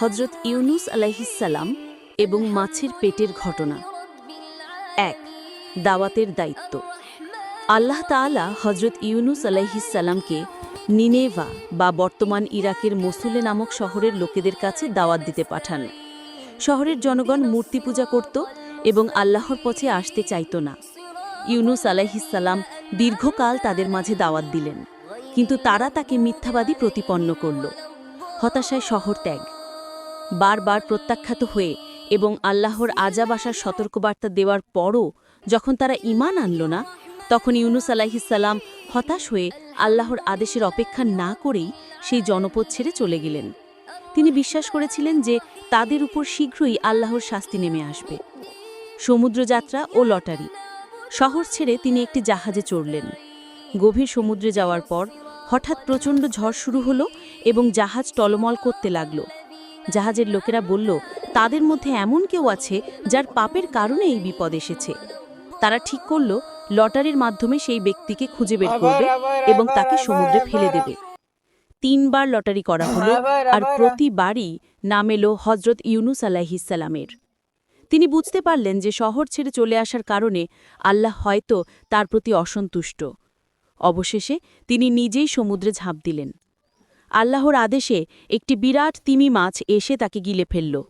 হজরত ইউনুস আলাইহিসাল্লাম এবং মাছের পেটের ঘটনা। এক, দাওয়াতের দায়িত্ব। আল্লাহ তাআলা হজরত ইউনুস আলাইহিসাল্লামকে নিনেভা বা বর্তমান ইরাকের মসুলে নামক শহরের লোকেদের কাছে দাওয়াত দিতে পাঠান। শহরের জনগণ মূর্তি পূজা করত এবং আল্লাহর পথে আসতে চাইত না। ইউনুস আলাইহিসাল্লাম দীর্ঘকাল তাদের মাঝে দাওয়াত দিলেন, কিন্তু তারা তাকে মিথ্যাবাদী প্রতিপন্ন করল। হতাশায় শহর ত্যাগ। বারবার প্রত্যাখ্যাত হয়ে এবং আল্লাহর আজাব আসার সতর্কবার্তা দেওয়ার পরও যখন তারা ইমান আনল না, তখন ইউনুস আলাইহিসাল্লাম হতাশ হয়ে আল্লাহর আদেশের অপেক্ষা না করেই সেই জনপদ ছেড়ে চলে গেলেন। তিনি বিশ্বাস করেছিলেন যে তাদের উপর শীঘ্রই আল্লাহর শাস্তি নেমে আসবে। সমুদ্রযাত্রা ও লটারি। শহর ছেড়ে তিনি একটি জাহাজে চড়লেন। গভীর সমুদ্রে যাওয়ার পর হঠাৎ প্রচণ্ড ঝড় শুরু হলো এবং জাহাজ টলমল করতে লাগল। জাহাজের লোকেরা বলল তাদের মধ্যে এমন কেউ আছে যার পাপের কারণে এই বিপদ এসেছে। তারা ঠিক করল লটারির মাধ্যমে সেই ব্যক্তিকে খুঁজে বের করবে এবং তাকে সমুদ্রে ফেলে দেবে। তিনবার লটারি করা হলো আর প্রতিবারই নাম এলো হজরত ইউনুস আলাহিসাল্লামের তিনি বুঝতে পারলেন যে শহর ছেড়ে চলে আসার কারণে আল্লাহ হয়তো তার প্রতি অসন্তুষ্ট। অবশেষে তিনি নিজেই সমুদ্রে ঝাঁপ দিলেন। আল্লাহর আদেশে একটি বিরাট তিমি মাছ এসে তাকে গিলে ফেলল।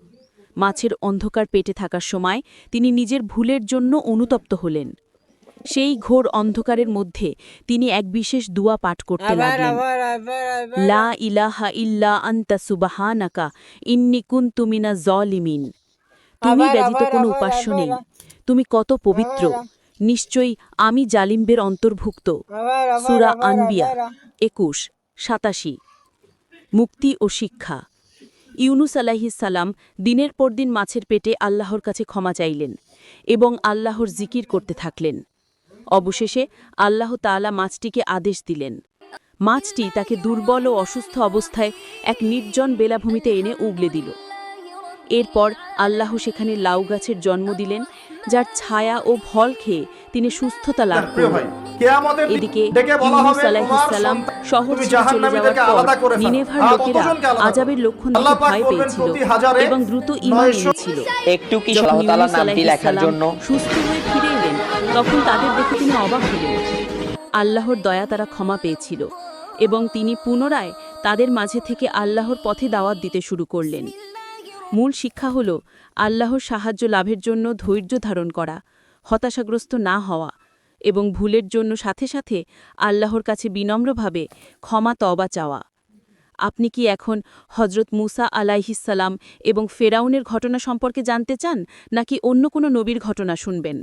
মাছের অন্ধকার পেটে থাকার সময় তিনি নিজের ভুলের জন্য অনুতপ্ত হলেন। সেই ঘোর অন্ধকারের মধ্যে তিনি এক বিশেষ দুয়া পাঠ করতে লাগলেন। লা ইলাহা ইল্লা আন্তা সুবাহানাকা ইন্নি কুনতু মিনা জলিমিন। তুমি ব্যতীত কোনো উপাস্য নেই। তুমি কত পবিত্র। নিশ্চয়ই আমি জালিমবের অন্তর্ভুক্ত। সুরা আনবিয়া একুশ সাতাশি। মুক্তি ও শিক্ষা। ইউনুস সালাম দিনের পর দিন মাছের পেটে আল্লাহর কাছে ক্ষমা চাইলেন এবং আল্লাহর জিকির করতে থাকলেন। অবশেষে আল্লাহ তালা মাছটিকে আদেশ দিলেন। মাছটি তাকে দুর্বল ও অসুস্থ অবস্থায় এক নির্জন বেলাভূমিতে এনে উগলে দিল। এরপর আল্লাহ সেখানে লাউ গাছের জন্ম দিলেন যার ছায়া ও ফল খেয়ে তিনি সুস্থতা লাভ করলেন। এদিকে তোমার শহর ছেড়ে চলে যাওয়ার পর নিনেভার লোকেরা আজাবের লক্ষণ দেখে ভয় পেয়েছিল এবং দ্রুত ইমান এনেছিল। একটু কি লেখার জন্য সুস্থ হয়ে ফিরে এলেন তখন তাদের দেখে তিনি অবাক হলেন। আল্লাহর দয়া তারা ক্ষমা পেয়েছিল এবং তিনি পুনরায় তাদের মাঝে থেকে আল্লাহর পথে দাওয়াত দিতে শুরু করলেন। মূল শিক্ষা হল আল্লাহর সাহায্য লাভের জন্য ধৈর্য ধারণ করা, হতাশাগ্রস্ত না হওয়া এবং ভুলের জন্য সাথে সাথে আল্লাহর কাছে বিনম্রভাবে ক্ষমা তবা চাওয়া। আপনি কি এখন হজরত মুসা আলাইহিসাল্লাম এবং ফেরাউনের ঘটনা সম্পর্কে জানতে চান নাকি অন্য কোনো নবীর ঘটনা শুনবেন?